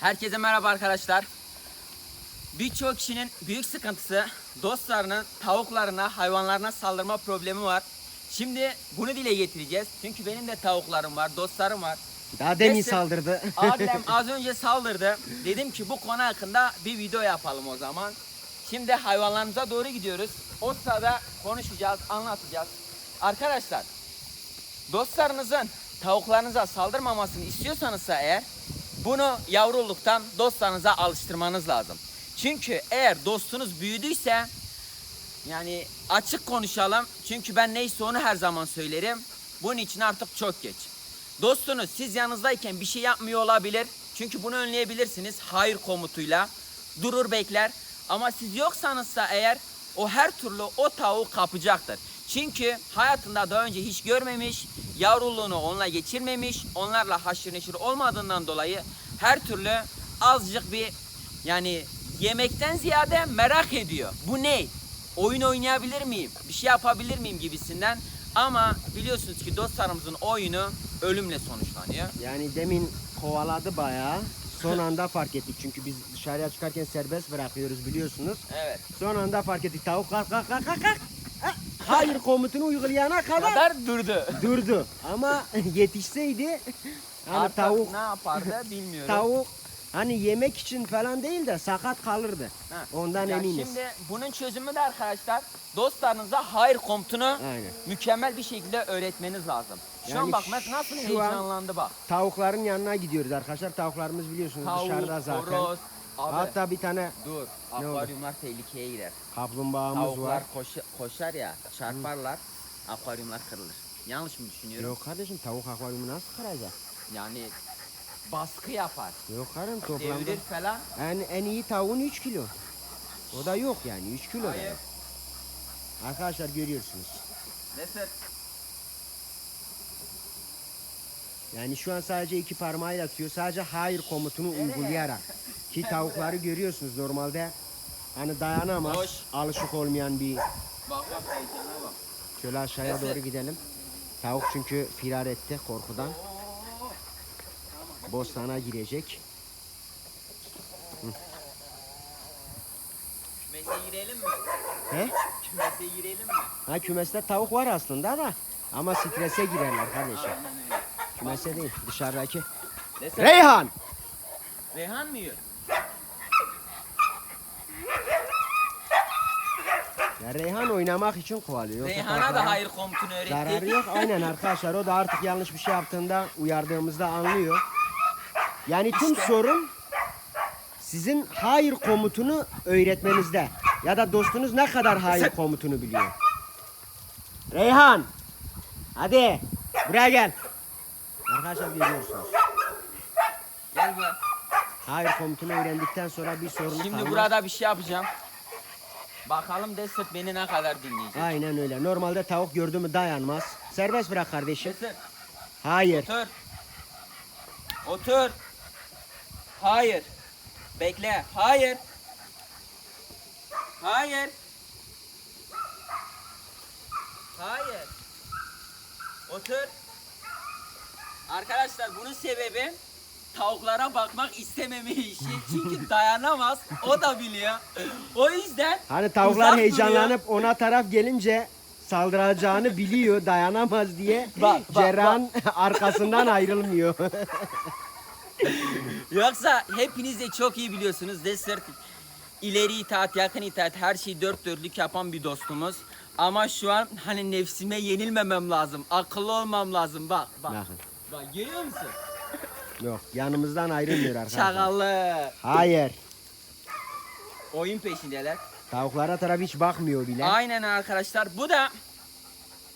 Herkese merhaba arkadaşlar. Birçok kişinin büyük sıkıntısı dostlarının tavuklarına, hayvanlarına saldırma problemi var. Şimdi bunu dile getireceğiz. Çünkü benim de tavuklarım var, dostlarım var. Daha demin Neyse, saldırdı. Abilem az önce saldırdı. Dedim ki bu konu hakkında bir video yapalım o zaman. Şimdi hayvanlarımıza doğru gidiyoruz. O sırada konuşacağız, anlatacağız. Arkadaşlar, dostlarınızın tavuklarınıza saldırmamasını istiyorsanız eğer bunu yavruluktan dostlarınıza alıştırmanız lazım. Çünkü eğer dostunuz büyüdüyse yani açık konuşalım. Çünkü ben neyse onu her zaman söylerim. Bunun için artık çok geç. Dostunuz siz yanınızdayken bir şey yapmıyor olabilir. Çünkü bunu önleyebilirsiniz hayır komutuyla. Durur bekler. Ama siz yoksanızsa eğer o her türlü o tavuğu kapacaktır. Çünkü hayatında daha önce hiç görmemiş, yavruluğunu onunla geçirmemiş, onlarla haşır neşir olmadığından dolayı her türlü azıcık bir yani yemekten ziyade merak ediyor. Bu ne? Oyun oynayabilir miyim? Bir şey yapabilir miyim gibisinden. Ama biliyorsunuz ki dostlarımızın oyunu ölümle sonuçlanıyor. Yani demin kovaladı bayağı. Son anda fark ettik çünkü biz dışarıya çıkarken serbest bırakıyoruz biliyorsunuz. Evet. Son anda fark ettik tavuk kalk kalk kalk kalk kalk. Hayır komutunu uygulayana kadar Kadar durdu. durdu. Ama yetişseydi hani Artık tavuk ne yapardı bilmiyorum. tavuk hani yemek için falan değil de sakat kalırdı. Ha. Ondan Ya eminiz. Şimdi bunun çözümü de arkadaşlar dostlarınıza hayır komutunu Aynen. mükemmel bir şekilde öğretmeniz lazım. Şu an Yani bak Mert nasıl an- heyecanlandı bak. Tavukların yanına gidiyoruz arkadaşlar. Tavuklarımız biliyorsunuz dışarıda Tavuk, zaten. horoz. Abi Hatta bir tane dur. Ne oldu? Akvaryumlar tehlikeye girer. kaplumbağamız Tavuklar var. koşa- koşar ya çarparlar. Akvaryumlar kırılır. Yanlış mı düşünüyorum? Yok kardeşim tavuk akvaryumu nasıl kıracak? Yani baskı yapar. Yok kardeşim toplamda. Devirir falan. En, en iyi tavuğun 3 kilo. O da yok yani 3 kilo da Hayır. yok. Arkadaşlar görüyorsunuz. Mesela Yani şu an sadece iki parmağıyla atıyor. Sadece hayır komutunu uygulayarak. Ki tavukları görüyorsunuz normalde hani dayanamaz. Hoş. Alışık olmayan bir bak bak heyecana bak. şöyle aşağıya doğru gidelim. Tavuk çünkü firar etti korkudan. Bostana girecek. Kümese girelim mi? He? Kümese girelim mi? Ha kümeste tavuk var aslında da ama strese girerler kardeşim. Aynen öyle. Kümese değil dışarıdaki. Mesela Reyhan! Reyhan mı yiyor? Ya Reyhan oynamak için kovalıyor. Reyhan'a da hayır komutunu öğretti. Zararı yok. Aynen arkadaşlar o da artık yanlış bir şey yaptığında uyardığımızda anlıyor. Yani tüm sorun sizin hayır komutunu öğretmenizde. Ya da dostunuz ne kadar hayır komutunu biliyor. Reyhan! Hadi buraya gel. Arkadaşlar görüyorsunuz. Gel buraya. Hayır komutunu öğrendikten sonra bir sorun Şimdi kalmaz. burada bir şey yapacağım. Bakalım Desert beni ne kadar dinleyecek. Aynen öyle. Normalde tavuk gördü mü dayanmaz. Serbest bırak kardeşim. Desert Hayır. otur. Otur. Hayır. Bekle. Hayır. Hayır. Hayır. Otur. Arkadaşlar bunun sebebi tavuklara bakmak istememe işi. Çünkü dayanamaz. O da biliyor. O yüzden Hani tavuklar uzak heyecanlanıp ona taraf gelince saldıracağını biliyor, dayanamaz diye Bak, bak, cerrahın arkasından ayrılmıyor. Yoksa hepiniz de çok iyi biliyorsunuz. Desert ileri itaat, yakın itaat her şeyi dört dörtlük yapan bir dostumuz. Ama şu an hani nefsime yenilmemem lazım. Akıllı olmam lazım. Bak bak. Bakın. Bak görüyor musun? Yok, yanımızdan ayrılmıyor arkadaşlar. Çakallı. Hayır. Oyun peşindeler. Tavuklara taraf hiç bakmıyor bile. Aynen arkadaşlar. Bu da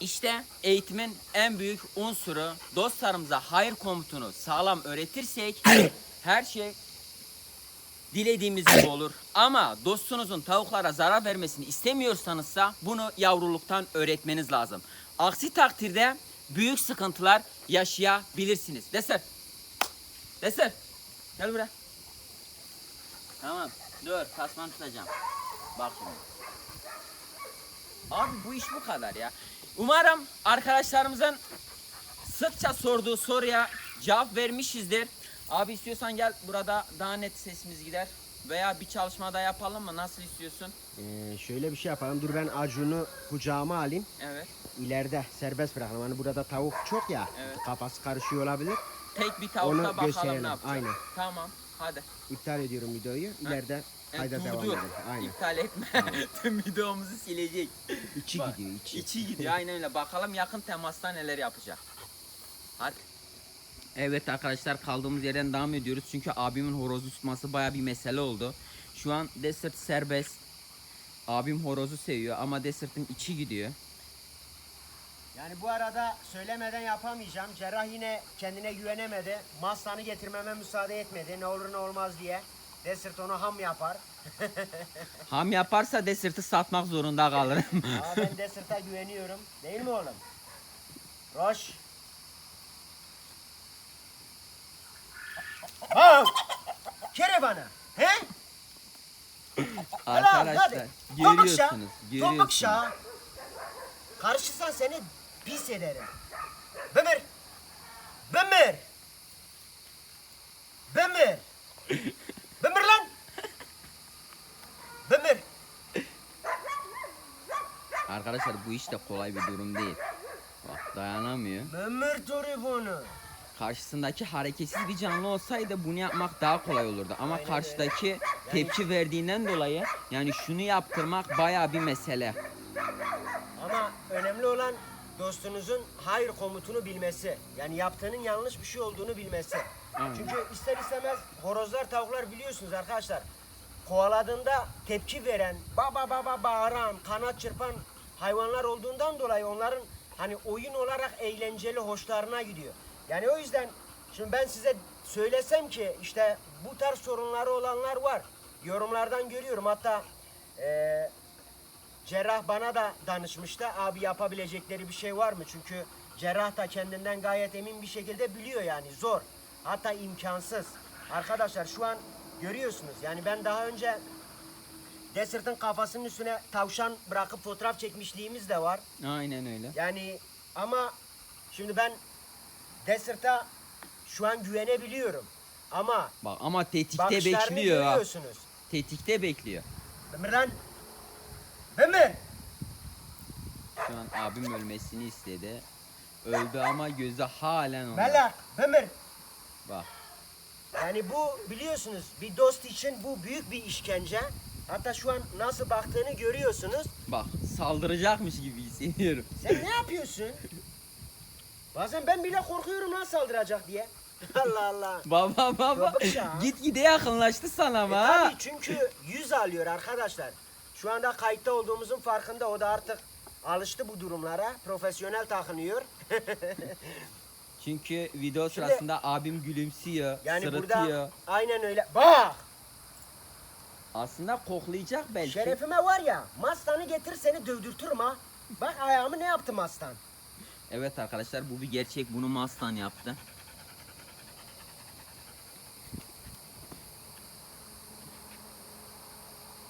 işte eğitimin en büyük unsuru. Dostlarımıza hayır komutunu sağlam öğretirsek her şey dilediğimiz gibi olur. Ama dostunuzun tavuklara zarar vermesini istemiyorsanızsa bunu yavruluktan öğretmeniz lazım. Aksi takdirde büyük sıkıntılar yaşayabilirsiniz. Deser. Deser. Gel buraya. Tamam. Dur. Tasman tutacağım. Bak şimdi. Abi bu iş bu kadar ya. Umarım arkadaşlarımızın sıkça sorduğu soruya cevap vermişizdir. Abi istiyorsan gel burada daha net sesimiz gider. Veya bir çalışma daha yapalım mı? Nasıl istiyorsun? Ee, şöyle bir şey yapalım. Dur ben Acun'u kucağıma alayım. Evet. İleride serbest bırakalım. Hani burada tavuk çok ya. Evet. Kafası karışıyor olabilir. Tek bir tavukta Onu bakalım gösterelim, ne yapacak. aynen. Tamam. Hadi. İptal ediyorum videoyu. İleride E, kayda durdu. devam edelim. Aynen. İptal etme. Tüm videomuzu silecek. İçi Bak, gidiyor içi. İçi gidiyor aynen öyle. Bakalım yakın temasta neler yapacak. Hadi. Evet arkadaşlar kaldığımız yerden devam ediyoruz. Çünkü abimin horozu tutması baya bir mesele oldu. Şu an Desert serbest. Abim horozu seviyor ama Desert'ın içi gidiyor. Yani bu arada söylemeden yapamayacağım. Cerrah yine kendine güvenemedi. Maslanı getirmeme müsaade etmedi. Ne olur ne olmaz diye. Desert onu ham yapar. Ham yaparsa Desert'ı satmak zorunda kalırım. Ama ben Desert'a güveniyorum. Değil mi oğlum? Roş. Ha! Kerevana. He? arkadaşlar. Topuk Görüyorsunuz. şah. Karşısan seni pis ederim. Bömür. Bömür. Bömür. Bömür lan. Bömür. Arkadaşlar bu iş de kolay bir durum değil. Bak dayanamıyor. Bömür telefonu. Karşısındaki hareketsiz bir canlı olsaydı bunu yapmak daha kolay olurdu. Ama Aynen karşıdaki tepki verdiğinden dolayı yani şunu yaptırmak bayağı bir mesele. Ama önemli olan dostunuzun hayır komutunu bilmesi. Yani yaptığının yanlış bir şey olduğunu bilmesi. Aynen. Çünkü ister istemez horozlar, tavuklar biliyorsunuz arkadaşlar. Kovaladığında tepki veren, baba baba bağıran, kanat çırpan hayvanlar olduğundan dolayı onların hani oyun olarak eğlenceli hoşlarına gidiyor. Yani o yüzden şimdi ben size söylesem ki işte bu tarz sorunları olanlar var. Yorumlardan görüyorum hatta eee Cerrah bana da danışmıştı. Abi yapabilecekleri bir şey var mı? Çünkü cerrah da kendinden gayet emin bir şekilde biliyor yani zor. Hatta imkansız. Arkadaşlar şu an görüyorsunuz. Yani ben daha önce Desert'ın kafasının üstüne tavşan bırakıp fotoğraf çekmişliğimiz de var. Aynen öyle. Yani ama şimdi ben Desert'a şu an güvenebiliyorum. Ama Bak ama tetikte bakışlarını bekliyor ha. görüyorsunuz. Tetikte bekliyor. Ömür lan. Ömür. Şu an abim ölmesini istedi. Öldü ama gözü halen onda. Melek. Ömür. Bak. Yani bu biliyorsunuz bir dost için bu büyük bir işkence. Hatta şu an nasıl baktığını görüyorsunuz. Bak saldıracakmış gibi hissediyorum. Sen ne yapıyorsun? Bazen ben bile korkuyorum lan saldıracak diye. Allah Allah. Baba baba ya. git gide yakınlaştı sana E ama. ha. tabii çünkü yüz alıyor arkadaşlar. Şu anda kayıtta olduğumuzun farkında o da artık alıştı bu durumlara. Profesyonel takınıyor. Çünkü video Şimdi- sırasında abim gülümsüyor, Yani sırıtıyor. burada aynen öyle. Bak! Aslında koklayacak belki. Şerefime var ya, Mastan'ı getir seni dövdürtürüm ha. Bak ayağımı ne yaptı Mastan? Evet arkadaşlar bu bir gerçek. Bunu Mastan yaptı.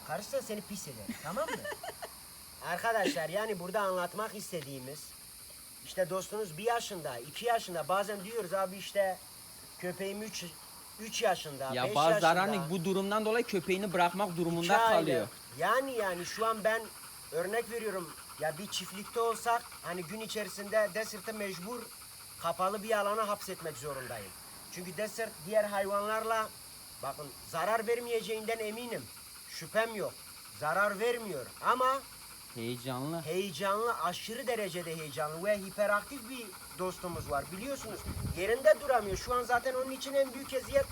Karışsa seni pis eder. Tamam mı? Arkadaşlar yani burada anlatmak istediğimiz işte dostunuz bir yaşında, iki yaşında bazen diyoruz abi işte köpeğim üç, üç yaşında, Ya beş bazıları yaşında. hani bu durumdan dolayı köpeğini bırakmak durumunda kalıyor. Yani yani şu an ben örnek veriyorum ya bir çiftlikte olsak hani gün içerisinde Desert'ı mecbur kapalı bir alana hapsetmek zorundayım. Çünkü Desert diğer hayvanlarla bakın zarar vermeyeceğinden eminim. Şüphem yok. Zarar vermiyor ama Heyecanlı. heyecanlı, aşırı derecede heyecanlı ve hiperaktif bir dostumuz var biliyorsunuz. Yerinde duramıyor. Şu an zaten onun için en büyük eziyet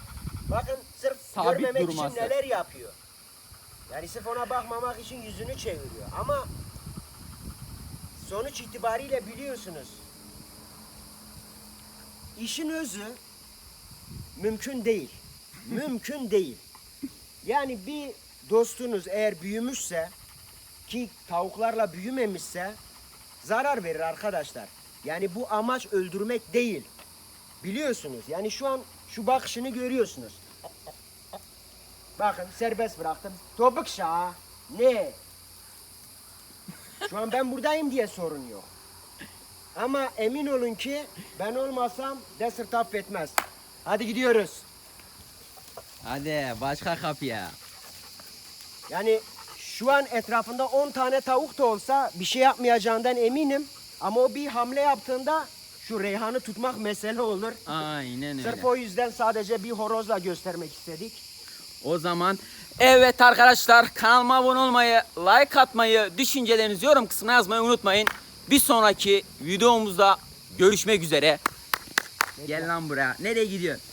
bakın sırf Sabit görmemek durması. için neler yapıyor. Yani sırf ona bakmamak için yüzünü çeviriyor. Ama sonuç itibariyle biliyorsunuz. İşin özü mümkün değil. mümkün değil. Yani bir dostunuz eğer büyümüşse ki tavuklarla büyümemişse zarar verir arkadaşlar. Yani bu amaç öldürmek değil. Biliyorsunuz. Yani şu an şu bakışını görüyorsunuz. Bakın serbest bıraktım. Topuk şah. Ne? Şu an ben buradayım diye sorun yok. Ama emin olun ki ben olmasam Desert affetmez. Hadi gidiyoruz. Hadi başka kapıya. Yani şu an etrafında 10 tane tavuk da olsa bir şey yapmayacağından eminim. Ama o bir hamle yaptığında şu Reyhan'ı tutmak mesele olur. Aynen öyle. Sırf o yüzden sadece bir horozla göstermek istedik. O zaman evet arkadaşlar kanalıma abone olmayı, like atmayı, düşüncelerinizi yorum kısmına yazmayı unutmayın. Bir sonraki videomuzda görüşmek üzere. Gel lan buraya. Nereye gidiyorsun?